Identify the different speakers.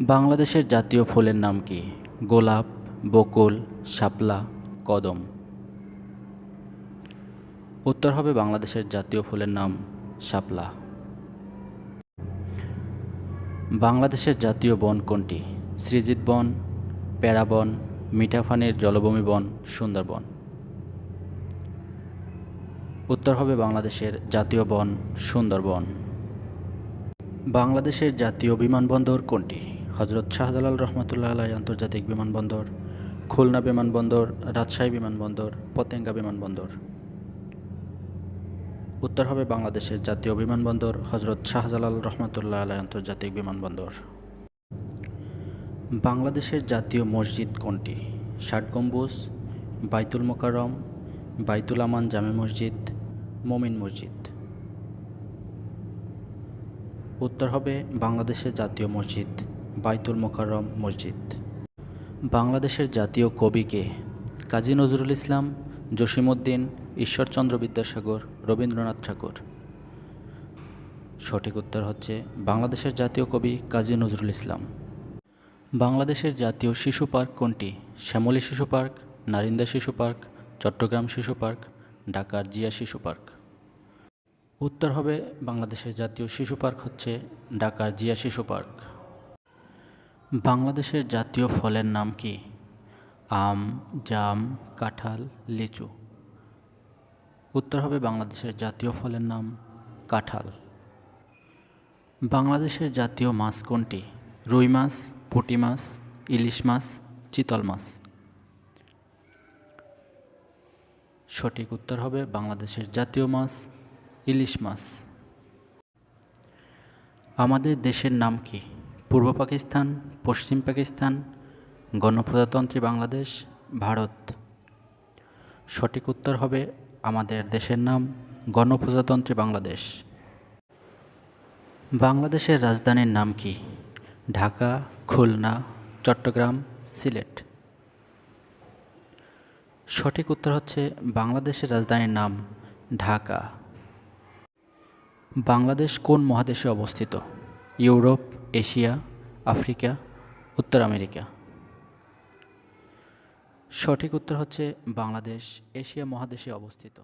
Speaker 1: বাংলাদেশের জাতীয় ফুলের নাম কি? গোলাপ, বকুল, শাপলা, কদম। উত্তর হবে বাংলাদেশের জাতীয় ফুলের নাম শাপলা। বাংলাদেশের জাতীয় বন কোনটি? সৃজিত বন প্যারাবন মিঠাফানির জলভূমি বন, সুন্দরবন। উত্তর হবে বাংলাদেশের জাতীয় বন সুন্দরবন। বাংলাদেশের জাতীয় বিমানবন্দর কোনটি? হজরত শাহজালাল রহমতুল্লাহ আলাই আন্তর্জাতিক বিমানবন্দর, খুলনা বিমানবন্দর, রাজশাহী বিমানবন্দর, পতেঙ্গা বিমানবন্দর। উত্তর হবে বাংলাদেশের জাতীয় বিমানবন্দর, হজরত শাহজালাল রহমতুল্লাহ আলাই আন্তর্জাতিক বিমানবন্দর। বাংলাদেশের জাতীয় মসজিদ কোনটি? ষাট গম্বুজ, বাইতুল মোকাররম, বাইতুল আমান জামে মসজিদ, মমিন মসজিদ। উত্তর হবে বাংলাদেশের জাতীয় মসজিদ। বাইতুল মোকাররম মসজিদ। বাংলাদেশের জাতীয় কবি কে কাজী নজরুল ইসলাম, জসিমউদ্দিন, ঈশ্বরচন্দ্র বিদ্যাসাগর, রবীন্দ্রনাথ ঠাকুর। সঠিক উত্তর হচ্ছে বাংলাদেশের জাতীয় কবি কাজী নজরুল ইসলাম। বাংলাদেশের জাতীয় শিশু পার্ক কোনটি? শ্যামলী শিশু পার্ক, নারিন্দা শিশু পার্ক, চট্টগ্রাম শিশু পার্ক, ঢাকার জিয়া শিশু পার্ক। উত্তর হবে বাংলাদেশের জাতীয় শিশু পার্ক হচ্ছে ঢাকার জিয়া শিশু পার্ক। বাংলাদেশের জাতীয় ফলের নাম কি? আম, জাম, কাঁঠাল, লিচু। উত্তর হবে বাংলাদেশের জাতীয় ফলের নাম কাঁঠাল। বাংলাদেশের জাতীয় মাছ কোনটি? রুই মাছ, পুঁটি মাছ, ইলিশ মাছ, চিতল মাছ। সঠিক উত্তর হবে বাংলাদেশের জাতীয় মাছ, ইলিশ মাছ। আমাদের দেশের নাম কি? পূর্ব পাকিস্তান, পশ্চিম পাকিস্তান, গণপ্রজাতন্ত্রী বাংলাদেশ, ভারত। সঠিক উত্তর হবে আমাদের দেশের নাম গণপ্রজাতন্ত্রী বাংলাদেশ। বাংলাদেশের রাজধানীর নাম কি? ঢাকা, খুলনা, চট্টগ্রাম, সিলেট। সঠিক উত্তর হচ্ছে বাংলাদেশের রাজধানীর নাম ঢাকা। বাংলাদেশ কোন মহাদেশে অবস্থিত? ইউরোপ এশিয়া আফ্রিকা উত্তর আমেরিকা। সঠিক উত্তর হচ্ছে বাংলাদেশ এশিয়া মহাদেশে অবস্থিত।